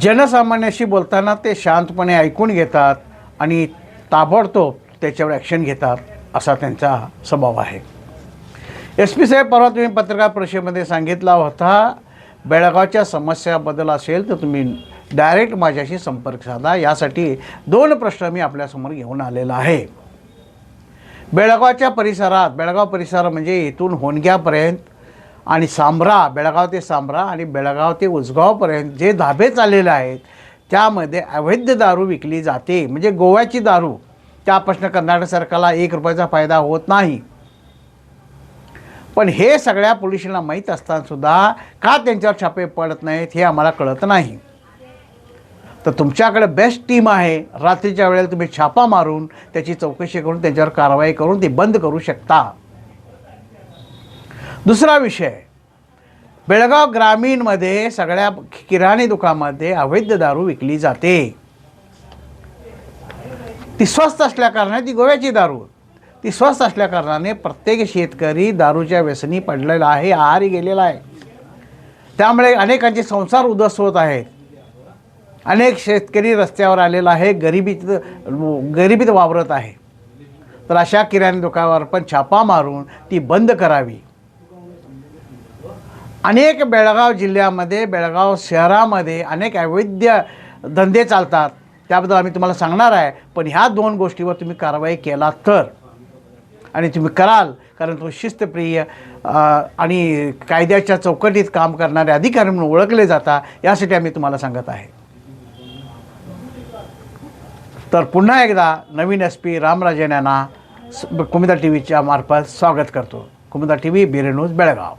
जनसामान्याशी बोलताना ते शांतपणे ऐकून घेतात आणि ताबडतोब त्याच्यावर ॲक्शन घेतात असा त्यांचा स्वभाव आहे. एस पी साहेब परवा तुम्ही पत्रकार परिषदेमध्ये सांगितला होता बेळगावच्या समस्याबद्दल असेल तर तुम्ही डायरेक्ट माझ्याशी संपर्क साधा. यासाठी दोन प्रश्न मी आपल्यासमोर घेऊन आलेला आहे. बेळगावच्या परिसरात बेळगाव परिसर म्हणजे इथून होणग्यापर्यंत आणि सांब्रा बेळगाव ते सांब्रा आणि बेळगाव ते उसगावपर्यंत जे धाबे चाललेले आहेत त्यामध्ये अवैध दारू विकली जाते. म्हणजे गोव्याची दारू त्यापासून कर्नाटक सरकारला एक रुपयाचा फायदा होत नाही. पण हे सगळ्या पोलिसांना माहीत असतानासुद्धा का त्यांच्यावर छापे पडत नाहीत हे आम्हाला कळत नाही. तर तुमच्याकडे बेस्ट टीम आहे. रात्रीच्या वेळेला तुम्ही छापा मारून त्याची चौकशी करून त्यांच्यावर कारवाई करून ती बंद करू शकता. दुसरा विषय. बेळगाव ग्रामीणमध्ये सगळ्या किराणी दुकानामध्ये अवैध दारू विकली जाते. ती स्वस्त असल्याकारणाने ती गोव्याची दारू. ती स्वस्त असल्याकारणाने प्रत्येक शेतकरी दारूच्या व्यसनी पडलेला आहे आहारी गेलेला आहे. त्यामुळे अनेकांचे संसार उद्ध्वस्त होत आहेत अनेक शेतकरी रस्त्यावर आलेला आहे गरिबीत गरिबीत वावरत आहे. तर अशा किराणा दुकानावर पण छापा मारून ती बंद करावी. अनेक बेळगाव जिल्ह्यामध्ये बेळगाव शहरामध्ये अनेक अवैध धंदे चालतात. त्याबद्दल आम्ही तुम्हाला सांगणार आहे पण ह्या दोन गोष्टीवर तुम्ही कारवाई केला तर. आणि तुम्ही कराल कारण तो शिस्तप्रिय आणि कायद्याच्या चौकटीत काम करणारे अधिकारी म्हणून ओळखले जाता यासाठी आम्ही तुम्हाला सांगत आहे. तर पुन्हा एकदा नवीन एस पी रामराजन यांना कुमिदा टी व्हीच्या मार्फत स्वागत करतो. कुमिदा टी व्ही बिरे न्यूज बेळगाव.